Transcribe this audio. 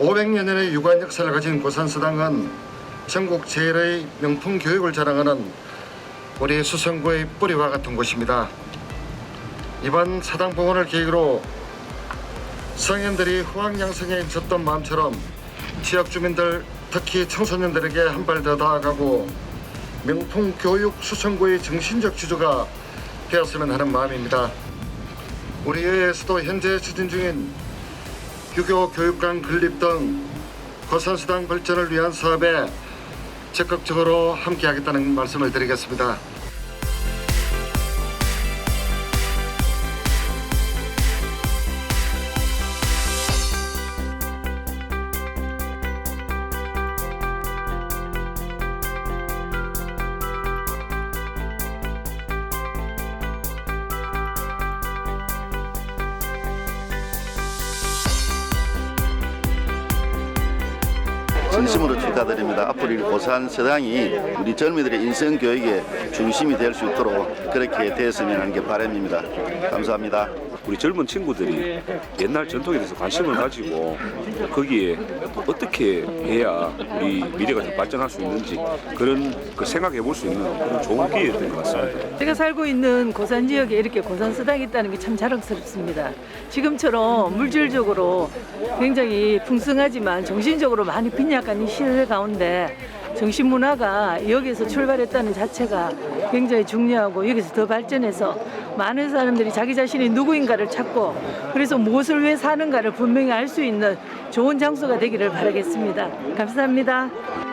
500년의 유관 역사를 가진 고산서당은 전국 제일의 명품 교육을 자랑하는 우리 수성구의 뿌리와 같은 곳입니다. 이번 사당 봉헌을 계기로 성인들이 후황양성에 젖던 마음처럼 지역 주민들 특히 청소년들에게 한 발 더 나아가고 명품 교육 수성구의 정신적 주주가 되었으면 하는 마음입니다. 우리 의회에서도 현재 추진 중인 유교 교육관 건립 등 고산수당 발전을 위한 사업에 적극적으로 함께하겠다는 말씀을 드리겠습니다. 진심으로 축하드립니다. 앞으로 이 고산 서당이 우리 젊이들의 인성 교육의 중심이 될 수 있도록 그렇게 되었으면 하는 게 바람입니다. 감사합니다. 우리 젊은 친구들이 옛날 전통에 대해서 관심을 가지고 거기에 어떻게 해야 우리 미래가 좀 발전할 수 있는지 그런 그 생각해 볼 수 있는 그런 좋은 기회였던 것 같습니다. 제가 살고 있는 고산 지역에 이렇게 고산 수당이 있다는 게 참 자랑스럽습니다. 지금처럼 물질적으로 굉장히 풍성하지만 정신적으로 많이 빈약한 이 시대 가운데 정신 문화가 여기서 출발했다는 자체가 굉장히 중요하고 여기서 더 발전해서 많은 사람들이 자기 자신이 누구인가를 찾고 그래서 무엇을 왜 사는가를 분명히 알 수 있는 좋은 장소가 되기를 바라겠습니다. 감사합니다.